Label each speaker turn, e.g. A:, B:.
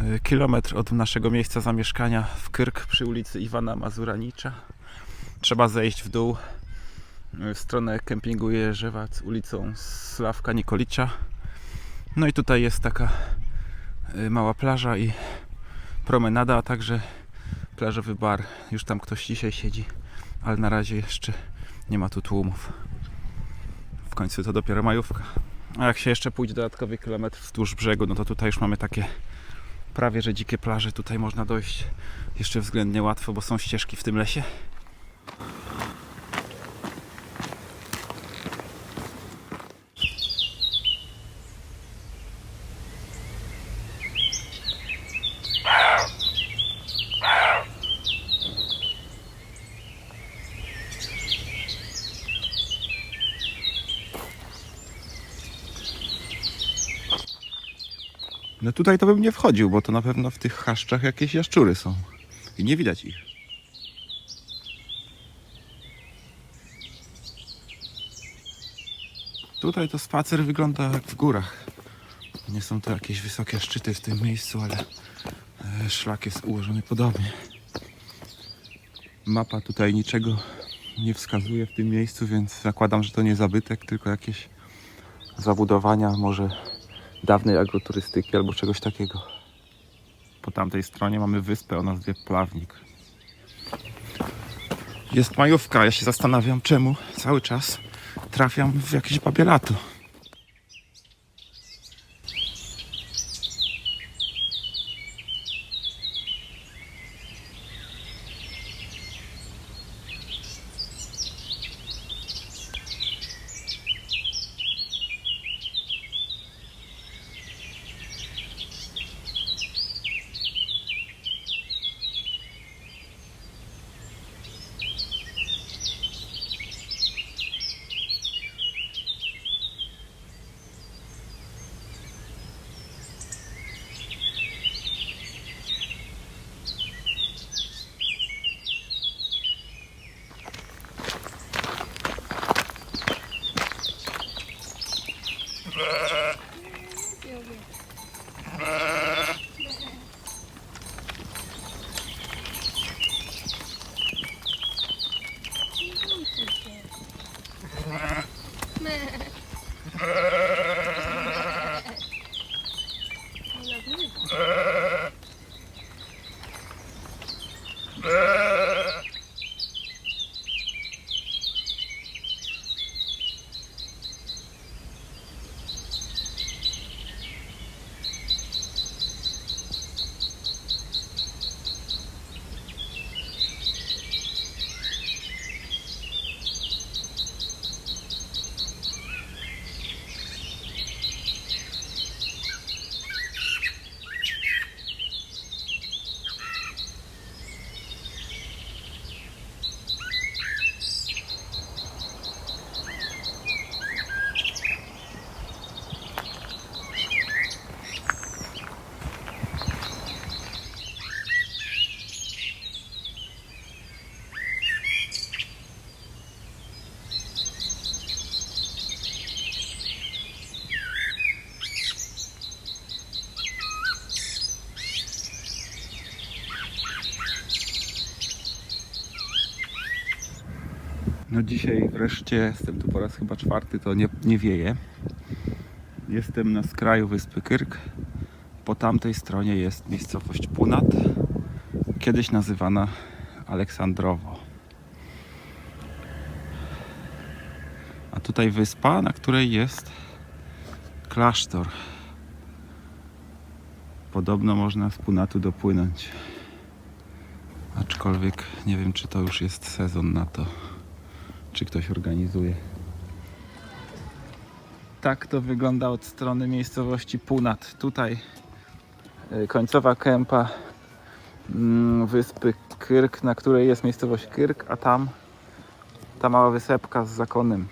A: y, kilometr od naszego miejsca zamieszkania w Kyrk przy ulicy Iwana Mazuranicza. Trzeba zejść w dół y, w stronę kempingu Jerzewac ulicą Sławka Nikolicza. No i tutaj jest taka y, mała plaża i promenada, a także plażowy bar. Już tam ktoś dzisiaj siedzi, ale na razie jeszcze nie ma tu tłumów. W końcu to dopiero majówka. A jak się jeszcze pójdzie dodatkowy kilometr wzdłuż brzegu, no to tutaj już mamy takie prawie że dzikie plaże. Tutaj można dojść jeszcze względnie łatwo, bo są ścieżki w tym lesie. No tutaj to bym nie wchodził, bo to na pewno w tych chaszczach jakieś jaszczury są. I nie widać ich. Tutaj to spacer wygląda jak w górach. Nie są to jakieś wysokie szczyty w tym miejscu, ale e, szlak jest ułożony podobnie. Mapa tutaj niczego nie wskazuje w tym miejscu, więc zakładam, że to nie zabytek, tylko jakieś zabudowania, może dawnej agroturystyki albo czegoś takiego. Po tamtej stronie mamy wyspę o nazwie Plawnik. Jest majówka, ja się zastanawiam czemu cały czas trafiam w jakieś babie No dzisiaj wreszcie jestem tu po raz chyba czwarty, to nie, nie wieje. Jestem na skraju wyspy Kyrk. Po tamtej stronie jest miejscowość Punat, kiedyś nazywana Aleksandrowo. A tutaj wyspa, na której jest klasztor. Podobno można z Punatu dopłynąć. Aczkolwiek nie wiem, czy to już jest sezon na to czy ktoś organizuje. Tak to wygląda od strony miejscowości Punat. Tutaj y, końcowa kępa mm, wyspy Kyrk, na której jest miejscowość Kyrk, a tam ta mała wysepka z zakonem.